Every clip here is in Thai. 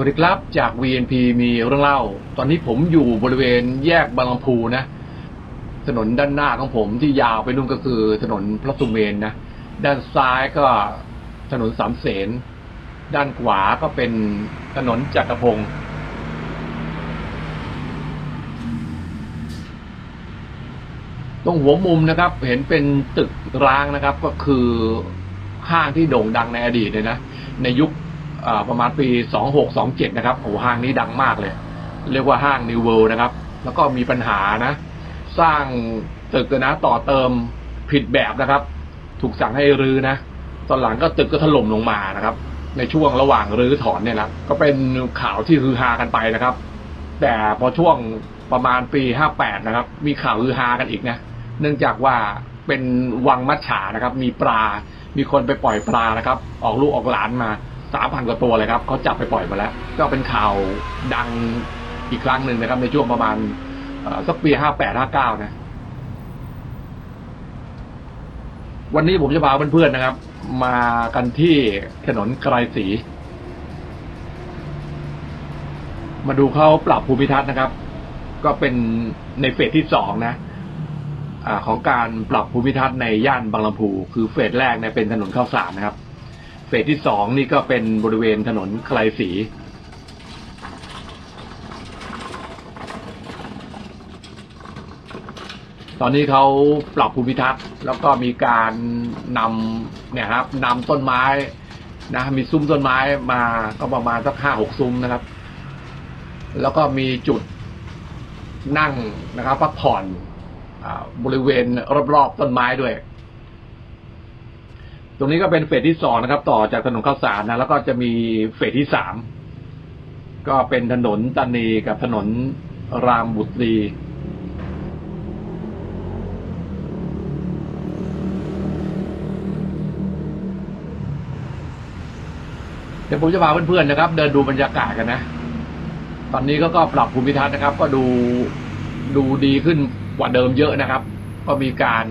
สวัสดีครับจาก VNP มีเรื่องเล่า ตอนนี้ผมอยู่บริเวณแยกบางลำพูนะ ถนนด้านหน้าของผมที่ยาวไปนู่นก็คือถนนพระสุเมนนะ ด้านซ้ายก็ถนนสามเสน ด้านขวาก็เป็นถนนจักรพงศ์ตรงหัวมุมนะครับ เห็นเป็นตึกร้างนะครับ ก็คือห้างที่โด่งดังในอดีตเลยนะ ในยุค ประมาณปี 2627 นะครับโอ้ห้างนี้ดังมากเลย เรียกว่าห้าง New World นะครับ แล้วก็มีปัญหานะ สร้างตึกนะต่อเติมผิดแบบนะครับ ถูกสั่งให้รื้อนะ ตอนหลังก็ตึกก็ถล่มลงมานะครับ ในช่วงระหว่างรื้อถอนเนี่ยนะก็เป็นข่าวที่ฮือฮากันไปนะครับ แต่พอช่วงประมาณปี 58 นะครับ มีข่าวฮือฮากันอีกนะ เนื่องจากว่าเป็นวังมัจฉานะครับ มีปลา มีคนไปปล่อยปลานะครับ ออกลูกออกหลานมา สามพันกว่าตัวเลยครับเขาจับไปปล่อยมาแล้ว ก็เป็นข่าวดังอีกครั้งหนึ่งนะครับ ในช่วงประมาณสักปีห้าแปดห้าเก้านะ วันนี้ผมจะพาเพื่อนๆนะครับ มากันที่ถนนไกรศรีมาดูเขาปรับภูมิทัศน์นะครับ ก็เป็นในเฟสที่สองนะอของการปรับภูมิทัศน์ในย่านบางลำพู คือเฟสแรกเนี่ยเป็นถนนข้าวสารนะครับ เฟสที่สองนี่ก็เป็นบริเวณถนนไกลศรีตอนนี้เขาปรับภูมิทัศน์ แล้วก็มีการนำเนี่ยครับนำต้นไม้นะมีซุ้มต้นไม้มาก็ประมาณสักห้าหกซุ้มนะครับ แล้วก็มีจุดนั่งนะครับพักผ่อนอบริเวณรอบๆต้นไม้ด้วย ตรงนี้ก็เป็นเฟสที่สองนะครับ ต่อจากถนนข้าวสารนะ แล้วก็จะมีเฟสที่สามก็เป็นถนนตานีกับถนนรามบุตรีเดี๋ยวผมจะพาเพื่อนๆนะครับ เดินดูบรรยากาศกันนะ ตอนนี้ก็ก็ปรับภูมิทัศน์นะครับ ก็ดูดูดีขึ้นกว่าเดิมเยอะนะครับ ก็มีการ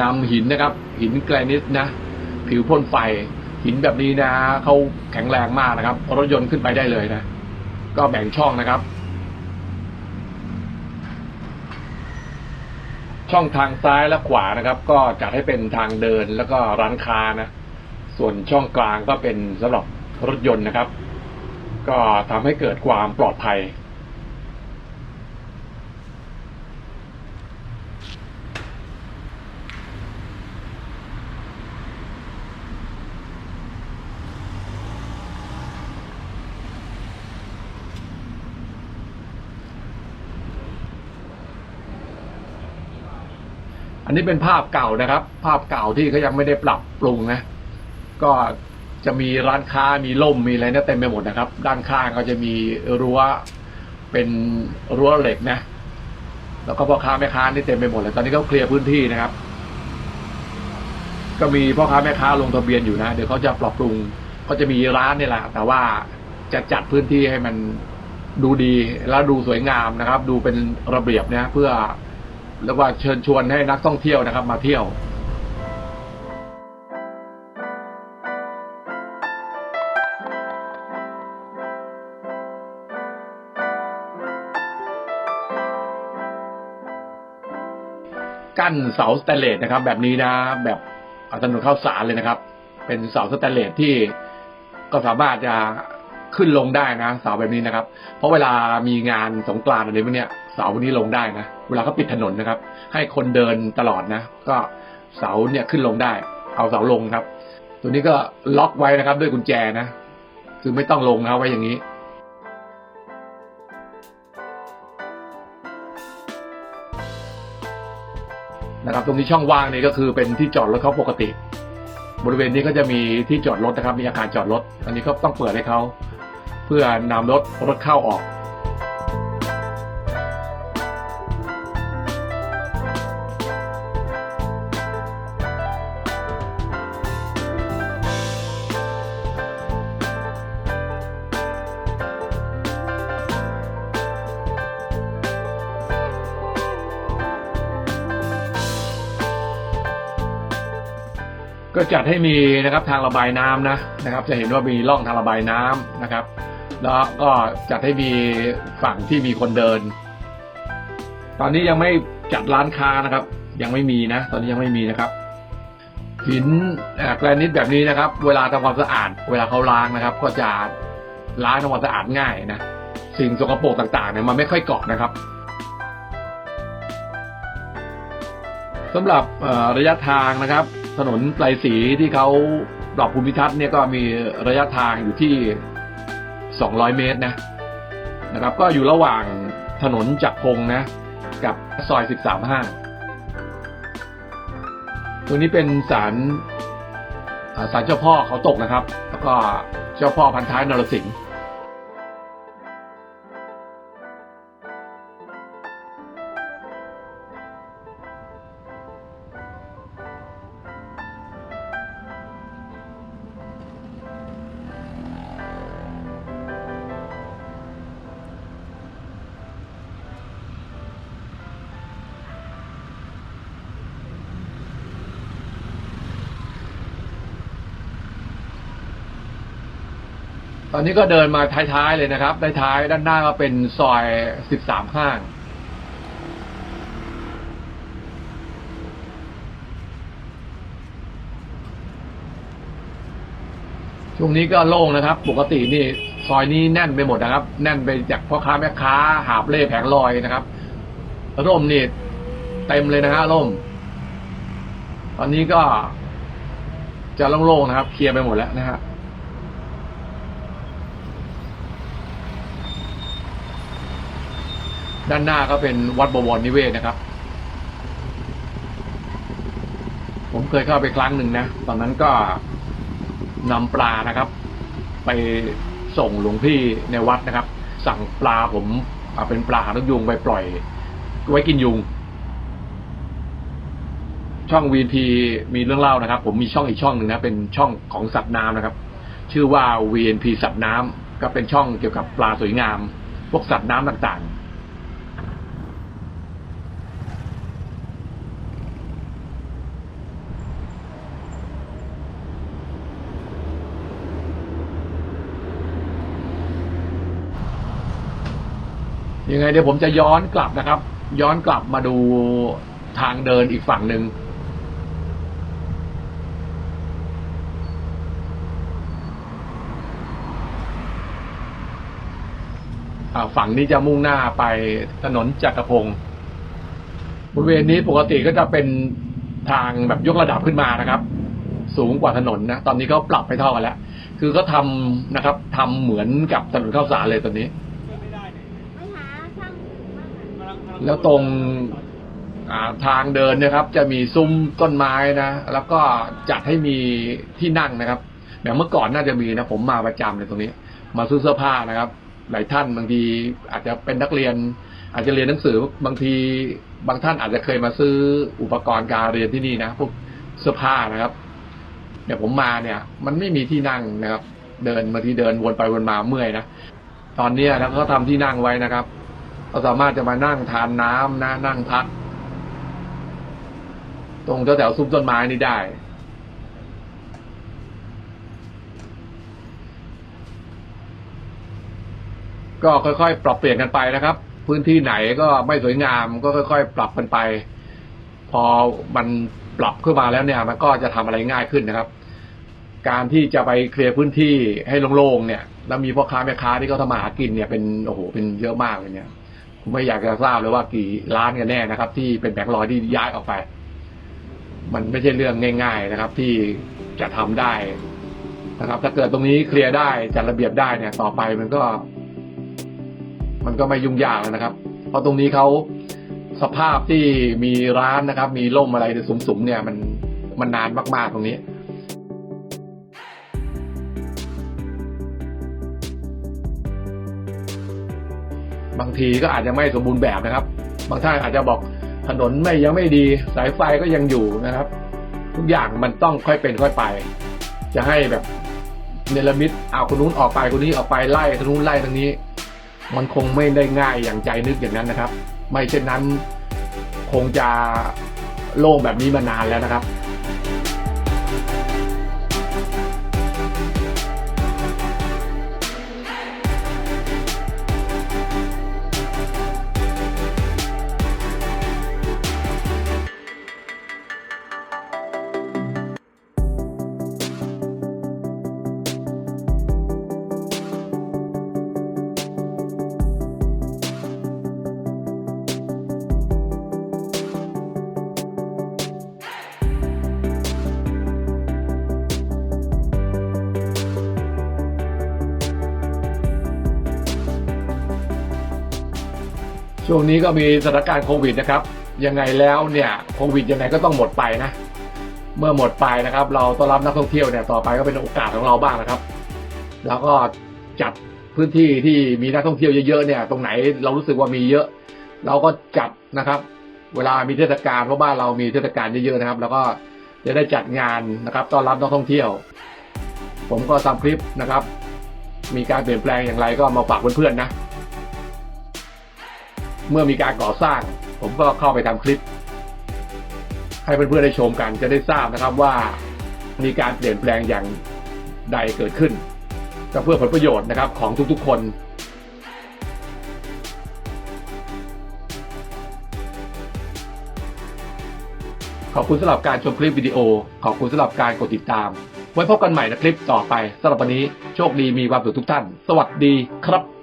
นำหินนะครับ หินแกรนิตนะ ผิวพ่นไฟ หินแบบนี้นะเขาแข็งแรงมากนะครับ รถยนต์ขึ้นไปได้เลยนะ ก็แบ่งช่องนะครับ ช่องทางซ้ายและขวานะครับ ก็จัดให้เป็นทางเดินแล้วก็ร้านค้านะ ส่วนช่องกลางก็เป็นสำหรับรถยนต์นะครับ ก็ทำให้เกิดความปลอดภัย อันนี้เป็นภาพเก่านะครับ ภาพเก่าที่เขายังไม่ได้ปรับปรุงนะ ก็จะมีร้านค้ามีล่มมีอะไรนี่เต็มไปหมดนะครับ ด้านข้างก็จะมีรั้วเป็นรั้วเหล็กนะ แล้วก็พ่อค้าแม่ค้านี่เต็มไปหมดเลย ตอนนี้ก็เคลียร์พื้นที่นะครับ ก็มีพ่อค้าแม่ค้าลงทะเบียนอยู่นะ เดี๋ยวเขาจะปรับปรุงก็จะมีร้านนี่แหละ แต่ว่าจะจัดพื้นที่ให้มันดูดีแล้วดูสวยงามนะครับ ดูเป็นระเบียบนะเพื่อ เรียกว่าเชิญชวนให้นักท่องเที่ยวนะครับ มาเที่ยวกั้นเสาสแตนเลสนะครับ แบบนี้นะ แบบถนนข้าวสารเลยนะครับ เป็นเสาสแตนเลสที่ก็สามารถจะขึ้นลงได้นะเสาแบบนี้นะครับ เพราะเวลามีงานสงกรานต์อะไรพวกเนี้ย เสานี้ลงได้นะ เวลาเขาปิดถนนนะครับ ให้คนเดินตลอดนะ ก็เสาเนี่ยขึ้นลงได้ เอาเสาลงครับ ตัวนี้ก็ล็อกไว้นะครับ ด้วยกุญแจนะ คือไม่ต้องลงนะไว้อย่างนี้นะครับ ตรงนี้ช่องว่างนี่ก็คือเป็นที่จอดรถเขาปกติ บริเวณนี้ก็จะมีที่จอดรถนะครับ มีอาคารจอดรถ อันนี้ก็ต้องเปิดให้เขาเพื่อนำรถรถเข้าออก ก็จัดให้มีนะครับทางระบายน้ำนะนะครับ จะเห็นว่ามีร่องทางระบายน้ำนะครับ แล้วก็จัดให้มีฝั่งที่มีคนเดิน ตอนนี้ยังไม่จัดร้านค้านะครับ ยังไม่มีนะ ตอนนี้ยังไม่มีนะครับหินแกรนิตแบบนี้นะครับ เวลาทำความสะอาด เวลาเขาล้างนะครับ ก็จะล้างทำความสะอาดง่ายนะสิ่งสกปรกต่างๆเนี่ยมันไม่ค่อยเกาะนะครับสำหรับระยะทางนะครับ ถนนไกลสีที่เขาปรับภูมิทัศน์เนี่ยก็มีระยะทางอยู่ที่ 200 เมตรนะนะครับ ก็อยู่ระหว่างถนนจักรพงนะ กับซอย 13ห้างตรงนี้เป็นศาลอ่าศาลเจ้าพ่อเขาตกนะครับ แล้วก็เจ้าพ่อพันท้ายนรสิงห์ ตอนนี้ก็เดินมาท้ายๆเลยนะครับท้ายๆด้านหน้าก็เป็นซอย13ห้างช่วงนี้ก็โล่งนะครับ ปกตินี่ซอยนี้แน่นไปหมดนะครับ แน่นไปจากพ่อค้าแม่ค้า หาบเล่แผงลอยนะครับร่มนี่เต็มเลยนะฮะร่ม ตอนนี้ก็จะโล่งๆนะครับ เคลียร์ไปหมดแล้วนะฮะ ด้านหน้าก็เป็นวัดบวรนิเวศนะครับ ผมเคยเข้าไปครั้งหนึ่งนะ ตอนนั้นก็นำปลานะครับ ไปส่งหลวงพี่ในวัดนะครับ สั่งปลาผมเป็นปลาหางนกยุงไปปล่อย ไว้กินยุง ช่อง VP มีเรื่องเล่านะครับ ผมมีช่องอีกช่องหนึ่งนะ เป็นช่องของสัตว์น้ำนะครับ ชื่อว่า VNP สัตว์น้ำก็เป็นช่องเกี่ยวกับปลาสวยงาม พวกสัตว์น้ำต่างๆ ยังไงเดี๋ยวผมจะย้อนกลับนะครับ ย้อนกลับมาดูทางเดินอีกฝั่งหนึ่งฝั่งนี้จะมุ่งหน้าไปถนนจักรพงศ์บริเวณนี้ปกติก็จะเป็นทางแบบยกระดับขึ้นมานะครับ สูงกว่าถนนนะ ตอนนี้เขาปรับไปเท่ากันแล้ว คือเขาทำนะครับทำเหมือนกับถนนข้าวสารเลยตอนนี้ แล้วตรงาทางเดินนะครับ จะมีซุ้มต้นไม้นะ แล้วก็จัดให้มีที่นั่งนะครับแบบเมื่อก่อนน่าจะมีนะ ผมมาประจำเลยตรงนี้ มาซื้อเสื้อผ้านะครับ หลายท่านบางทีอาจจะเป็นนักเรียน อาจจะเรียนหนังสือบางทีบางท่านอาจจะเคยมาซื้ออุปกรณ์การเรียนที่นี่นะพวกเสื้อผ้านะครับเนี่ยผมมาเนี่ย มันไม่มีที่นั่งนะครับ เดินบางทีเดินวนไปวนมาเมื่อยนะตอนนี้นะเขาทำที่นั่งไว้นะครับ เราสามารถจะมานั่งทานน้ำนะนั่งพัก ตรงแถวๆซุ้มต้นไม้นี่ได้ ก็ค่อยๆ ปรับเปลี่ยนกันไปนะครับ พื้นที่ไหนก็ไม่สวยงาม ก็ค่อย ๆ ปรับกันไป พอมันปรับขึ้นมาแล้วเนี่ย มันก็จะทำอะไรง่ายขึ้นนะครับ การที่จะไปเคลียร์พื้นที่ให้โล่งๆเนี่ยแล้วมีพ่อค้าแม่ค้าที่เขาทำมาหากินเนี่ยเป็นโอ้โหเป็นเยอะมากเลยเนี่ย ไม่อยากจะทราบเลยว่ากี่ล้านกันแน่นะครับ ที่เป็นแบงค์ร้อยที่ย้ายออกไป มันไม่ใช่เรื่องง่าย ๆนะครับ ที่จะทำได้นะครับ ถ้าเกิดตรงนี้เคลียร์ได้จัดระเบียบได้เนี่ย ต่อไปมันก็ มันก็ไม่ยุ่งยากนะครับ เพราะตรงนี้เขาสภาพที่มีร้านนะครับ มีร่มอะไรสูงๆเนี่ย มันมันนานมากๆตรงนี้ บางทีก็อาจจะไม่สมบูรณ์แบบนะครับ บางท่านอาจจะบอกถนนไม่ยังไม่ดีสายไฟก็ยังอยู่นะครับ ทุกอย่างมันต้องค่อยเป็นค่อยไป จะให้แบบเนรมิตเอาคนนู้นออกไปคนนี้ออกไปไล่คนนู้นไล่ทางนี้ มันคงไม่ได้ง่ายอย่างใจนึกอย่างนั้นนะครับ ไม่เช่นนั้น คงจะโล่งแบบนี้มานานแล้วนะครับ ช่วงนี้ก็มีสถานการณ์โควิดนะครับยังไงแล้วเนี่ยโควิดยังไงก็ต้องหมดไปนะ เมื่อหมดไปนะครับ เราต้อนรับนักท่องเที่ยวเนี่ยต่อไปก็เป็นโอกาสของเราบ้างนะครับ แล้วก็จัดพื้นที่ที่มีนักท่องเที่ยวเยอะๆเนี่ย ตรงไหนเรารู้สึกว่ามีเยอะ เราก็จัดนะครับ เวลามีเทศกาลเพราะบ้านเรามีเทศกาลเยอะๆนะครับ แล้วก็จะได้จัดงานนะครับต้อนรับนักท่องเที่ยว ผมก็ทำคลิปนะครับ มีการเปลี่ยนแปลงอย่างไรก็มาฝากเพื่อนๆนะ เมื่อมีการก่อสร้าง ผมก็เข้าไปทำคลิป ให้เพื่อนๆได้ชมกันจะได้ทราบนะครับว่ามีการเปลี่ยนแปลงอย่างใดเกิดขึ้นก็เพื่อผลประโยชน์นะครับของทุกๆ คนขอบคุณสำหรับการชมคลิปวิดีโอ ขอบคุณสำหรับการกดติดตาม ไว้พบกันใหม่ในคลิปต่อไปสำหรับวันนี้โชคดีมีความสุขทุกท่าน สวัสดีครับ